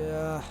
Ya.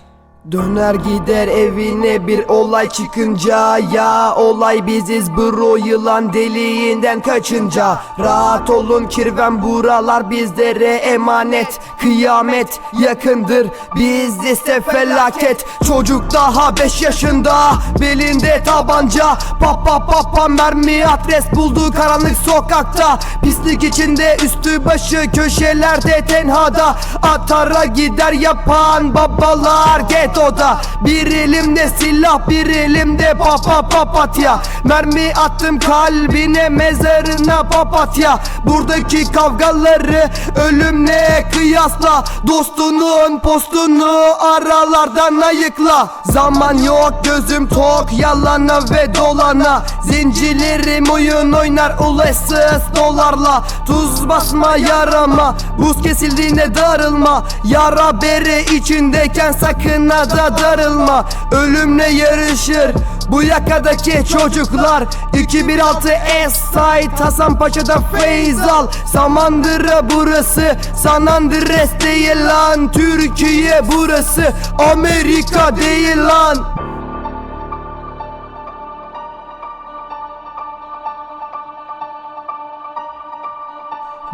Döner gider evine bir olay çıkınca Ya olay biziz bro yılan deliğinden kaçınca. Rahat olun kirven buralar bizlere emanet. Kıyamet yakındır biz ise felaket. Çocuk daha 5 yaşında belinde tabanca. Papa papa mermi adres buldu karanlık sokakta. Pislik içinde üstü başı köşelerde tenhada. Atara gider yapan babalar getoda Bir elimde silah bir elimde papa papatya. Mermi attım kalbine mezarına papatya. Buradaki kavgaları ölümle kıyasla Dostunun postunu aralardan ayıkla. Zaman yok gözüm tok yalana ve dolana. Zincirlerim oyun oynar ulaşsız dolarla. Tuz basma yarama Buz kesildiğinde darılma. Yara bere içindeyken sakın ha da darılma Ölümle yarışır. Bu yakadaki çocuklar 216 S-Site Hasan Paşa'da Feyzal. Samandıra burası San Andres değil lan. Türkiye burası Amerika değil lan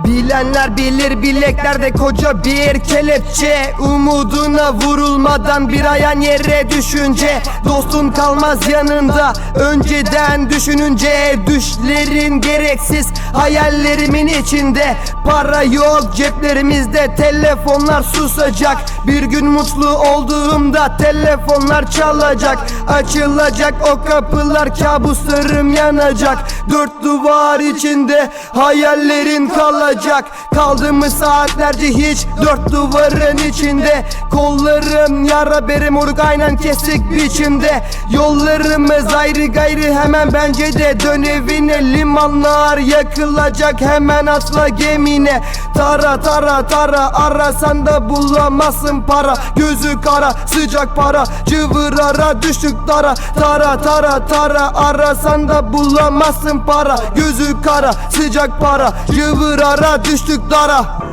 Bilenler bilir bileklerde koca bir kelepçe. Umuduna vurulmadan bir ayan yere düşünce. Dostun kalmaz yanında önceden düşününce. Düşlerin gereksiz hayallerimin içinde. Para yok ceplerimizde telefonlar susacak. Bir gün mutlu olduğumda telefonlar çalacak. Açılacak o kapılar kabuslarım yanacak. Dört duvar içinde hayallerin kalacak Kaldım mı saatlerce hiç dört duvarın içinde. Kollarım yara bere moruk aynen kesik biçimde. Yollarımız ayrı gayrı hemen bence de dön evine. Limanlar yakılacak hemen atla gemine. Tara tara tara arasan da bulamazsın para. Gözü kara sıcak para cıvır ara düştük dara Tara tara tara arasan da bulamazsın para. Gözü kara sıcak para cıvır ara düştük dara